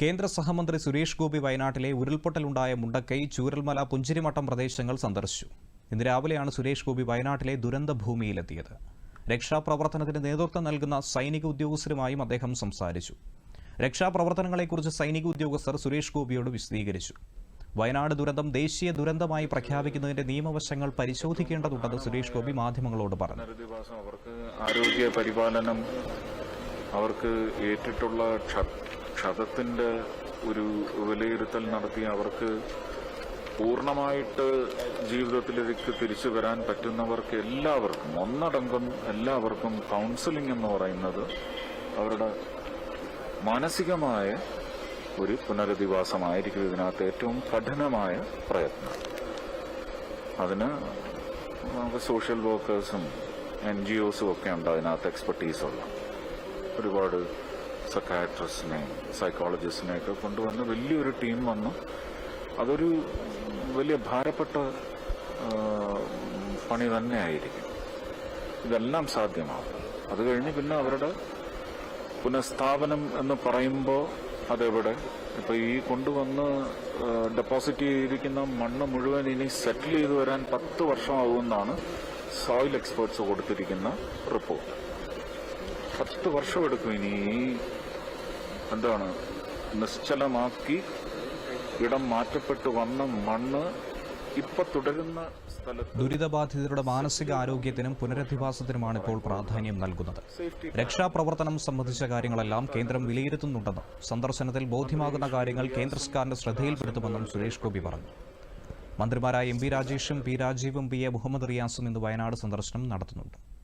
കേന്ദ്ര സഹമന്ത്രി സുരേഷ് ഗോപി വയനാട്ടിലെ ഉരുൾപൊട്ടലുണ്ടായ മുണ്ടക്കൈ ചൂരൽമല പുഞ്ചിരിമട്ടം പ്രദേശങ്ങൾ സന്ദർശിച്ചു. ഇന്ന് രാവിലെയാണ് സുരേഷ് ഗോപി വയനാട്ടിലെ ദുരന്ത ഭൂമിയിലെത്തിയത് രക്ഷാപ്രവർത്തനത്തിന് നേതൃത്വം നൽകുന്ന സൈനിക ഉദ്യോഗസ്ഥരുമായും അദ്ദേഹം സംസാരിച്ചു. രക്ഷാപ്രവർത്തനങ്ങളെക്കുറിച്ച് സൈനിക ഉദ്യോഗസ്ഥർ സുരേഷ് ഗോപിയോട് വിശദീകരിച്ചു. വയനാട് ദുരന്തം ദേശീയ ദുരന്തമായി പ്രഖ്യാപിക്കുന്നതിന്റെ നിയമവശങ്ങൾ പരിശോധിക്കേണ്ടതുണ്ടെന്ന് സുരേഷ് ഗോപി മാധ്യമങ്ങളോട് പറഞ്ഞു. അവർക്ക് ആരോഗ്യ പരിപാലനം അവർക്ക് ഏറ്റിട്ടുള്ള ക്ഷ- ക്ഷതത്തിന്റെ ഒരു വിലയിരുത്തൽ നടത്തി അവർക്ക് പൂർണമായിട്ട് ജീവിതത്തിലേക്ക് തിരിച്ചു വരാൻ പറ്റുന്നവർക്ക് എല്ലാവർക്കും ഒന്നടങ്കം എല്ലാവർക്കും കൗൺസിലിംഗ് എന്ന് പറയുന്നത് അവരുടെ മാനസികമായ ഒരു പുനരധിവാസമായിരിക്കും ഇതിനകത്ത് ഏറ്റവും കഠിനമായ പ്രയത്നം. അതിന് നമുക്ക് സോഷ്യൽ വർക്കേഴ്സും എൻ ജി ഒക്കെ ഉണ്ട് അതിനകത്ത് എക്സ്പെർട്ടീസുള്ള ഒരുപാട് സക്കാട്രിസ്റ്റിനെയും സൈക്കോളജിസ്റ്റിനെയൊക്കെ കൊണ്ടുവന്ന് വലിയൊരു ടീം വന്നു. അതൊരു വലിയ ഭാരപ്പെട്ട പണി തന്നെ ആയിരിക്കും ഇതെല്ലാം സാധ്യമാവും. അത് കഴിഞ്ഞ് പിന്നെ അവരുടെ പുനഃസ്ഥാപനം എന്ന് പറയുമ്പോൾ അതെവിടെ? ഇപ്പൊ ഈ കൊണ്ടുവന്ന് ഡെപ്പോസിറ്റ് ചെയ്തിരിക്കുന്ന മണ്ണ് മുഴുവൻ ഇനി സെറ്റിൽ ചെയ്തു വരാൻ പത്ത് വർഷമാകുമെന്നാണ് സോയിൽ എക്സ്പേർട്സ് കൊടുത്തിരിക്കുന്ന റിപ്പോർട്ട് പത്ത് വർഷം എടുക്കും ഇനി. എന്താണ്? നിശ്ചലമാക്കി ഇടം മാറ്റപ്പെട്ടു വന്ന മണ്ണ് ഇപ്പൊ തുടരുന്ന ദുരിതബാധിതരുടെ മാനസിക ആരോഗ്യത്തിനും പുനരധിവാസത്തിനുമാണ് ഇപ്പോൾ പ്രാധാന്യം നൽകുന്നത്. രക്ഷാപ്രവർത്തനം സംബന്ധിച്ച കാര്യങ്ങളെല്ലാം കേന്ദ്രം വിലയിരുത്തുന്നുണ്ടെന്നും സന്ദർശനത്തിൽ ബോധ്യമാകുന്ന കാര്യങ്ങൾ കേന്ദ്ര സർക്കാരിന്റെ ശ്രദ്ധയിൽപ്പെടുത്തുമെന്നും സുരേഷ് ഗോപി പറഞ്ഞു. മന്ത്രിമാരായ എം പി രാജേഷും പി രാജീവും പി എ മുഹമ്മദ് റിയാസും ഇന്ന് വയനാട് സന്ദർശനം നടത്തുന്നുണ്ട്.